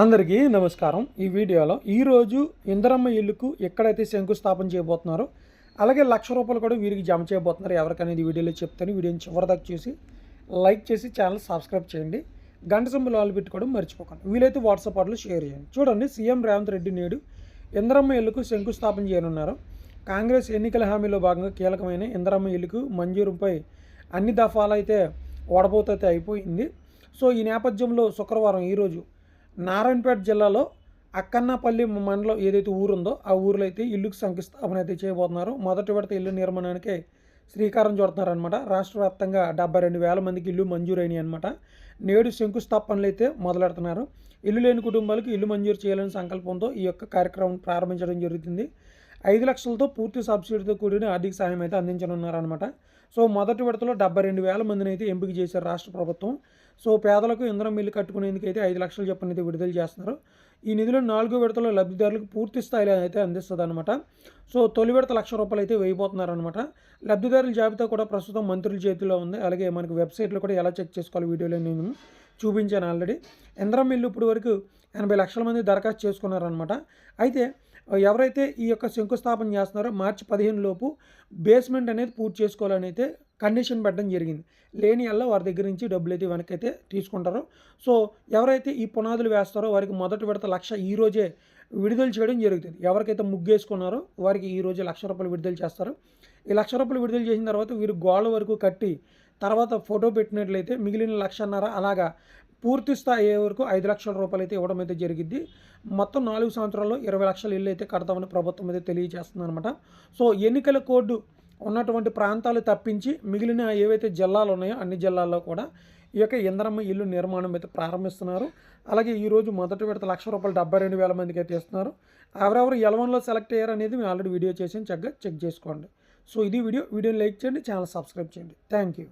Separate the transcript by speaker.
Speaker 1: అందరికీ నమస్కారం. ఈ వీడియోలో ఈరోజు ఇందరమ్మ ఇల్లుకు ఎక్కడైతే శంకుస్థాపన చేయబోతున్నారో అలాగే లక్ష రూపాయలు కూడా వీరికి జమ చేయబోతున్నారు. ఎవరికనేది వీడియోలో చెప్తాను. వీడియోని చివరిదాకా చూసి లైక్ చేసి ఛానల్ సబ్స్క్రైబ్ చేయండి. గంట సింబల్ వాళ్ళు పెట్టుకోవడం మర్చిపోకండి. వీలైతే వాట్సాప్ ఆటలో షేర్ చేయండి. చూడండి సీఎం రేవంత్ రెడ్డి నేడు ఇందరమ్మ ఇల్లుకు శంకుస్థాపన చేయనున్నారు. కాంగ్రెస్ ఎన్నికల హామీలో భాగంగా కీలకమైన ఇందరమ్మ ఇల్లుకు మంజూరుపై అన్ని దఫాలైతే ఓడబోతైతే అయిపోయింది. సో ఈ నేపథ్యంలో శుక్రవారం ఈరోజు నారాయణపేట జిల్లాలో అక్కన్నపల్లి మండలం ఏదైతే ఊరుందో ఆ ఊరిలో అయితే ఇల్లుకు శంకుస్థాపన అయితే చేయబోతున్నారు. మొదటి విడత ఇల్లు నిర్మాణానికి శ్రీకారం చుడుతున్నారనమాట రాష్ట్ర వ్యాప్తంగా డెబ్బై రెండు వేల మందికి ఇల్లు మంజూరైనవి అనమాట నేడు శంకుస్థాపనలు అయితే మొదలెడుతున్నారు. ఇల్లు లేని కుటుంబాలకు ఇల్లు మంజూరు చేయాలని సంకల్పంతో ఈ యొక్క కార్యక్రమం ప్రారంభించడం జరుగుతుంది. ఐదు లక్షలతో పూర్తి సబ్సిడీతో కూడిన ఆర్థిక సాయం అయితే అందించనున్నారనమాట సో మొదటి విడతలో డెబ్బై రెండు వేల మందిని అయితే ఎంపిక చేశారు రాష్ట్ర ప్రభుత్వం. సో పేదలకు ఇంధనం మిల్లు కట్టుకునేందుకు అయితే ఐదు లక్షల చొప్పున అయితే విడుదల చేస్తున్నారు. ఈ నిధులు నాలుగో విడతలో లబ్ధిదారులకు పూర్తి స్థాయిలో అయితే అందిస్తుంది అనమాట సో తొలి విడత లక్ష రూపాయలు అయితే వేయబోతున్నారనమాట లబ్ధిదారుల జాబితా కూడా ప్రస్తుతం మంత్రుల చేతిలో ఉంది. అలాగే మనకు వెబ్సైట్లో కూడా ఎలా చెక్ చేసుకోవాలి వీడియోలో నేను చూపించాను ఆల్రెడీ. ఇంద్రం మిల్లు ఇప్పుడు వరకు ఎనభై లక్షల మంది దరఖాస్తు చేసుకున్నారనమాట అయితే ఎవరైతే ఈ యొక్క శంకుస్థాపన చేస్తున్నారో మార్చి పదిహేను లోపు బేస్మెంట్ అనేది పూర్తి చేసుకోవాలని అయితే కండిషన్ పెట్టడం జరిగింది. లేని వల్ల వారి దగ్గర నుంచి డబ్బులు అయితే వెనక్కి అయితే తీసుకుంటారు. సో ఎవరైతే ఈ పునాదులు వేస్తారో వారికి మొదటి విడత లక్ష ఈ రోజే విడుదల చేయడం జరుగుతుంది. ఎవరికైతే ముగ్గేసుకున్నారో వారికి ఈ రోజు లక్ష రూపాయలు విడుదల చేస్తారు. ఈ లక్ష రూపాయలు విడుదల చేసిన తర్వాత వీరు గోళ్ళ వరకు కట్టి తర్వాత ఫోటో పెట్టినట్లయితే మిగిలిన లక్షన్నర అలాగా పూర్తి స్థాయి వరకు ఐదు లక్షల రూపాయలు అయితే ఇవ్వడం అయితే జరిగింది మొత్తం నాలుగు సంవత్సరాల్లో ఇరవై లక్షల ఇల్లు అయితే కడతామని ప్రభుత్వం అయితే తెలియజేస్తుంది అనమాట సో ఎన్నికల కోడ్ ఉన్నటువంటి ప్రాంతాలు తప్పించి మిగిలిన ఏవైతే జిల్లాలు ఉన్నాయో అన్ని జిల్లాల్లో కూడా ఈ యొక్క ఇందరమ్మ ఇల్లు నిర్మాణం అయితే ప్రారంభిస్తున్నారు. అలాగే ఈరోజు మొదటి విడత లక్ష రూపాయలు డెబ్బై రెండు వేల మందికి అయితే ఇస్తున్నారు. ఎవరెవరు ఎలవన్లో సెలెక్ట్ అయ్యారు అనేది మేము ఆల్రెడీ వీడియో చేసి. చక్కగా చెక్ చేసుకోండి. సో ఇది వీడియో. వీడియోని లైక్ చేయండి. ఛానల్ సబ్స్క్రైబ్ చేయండి. Thank you.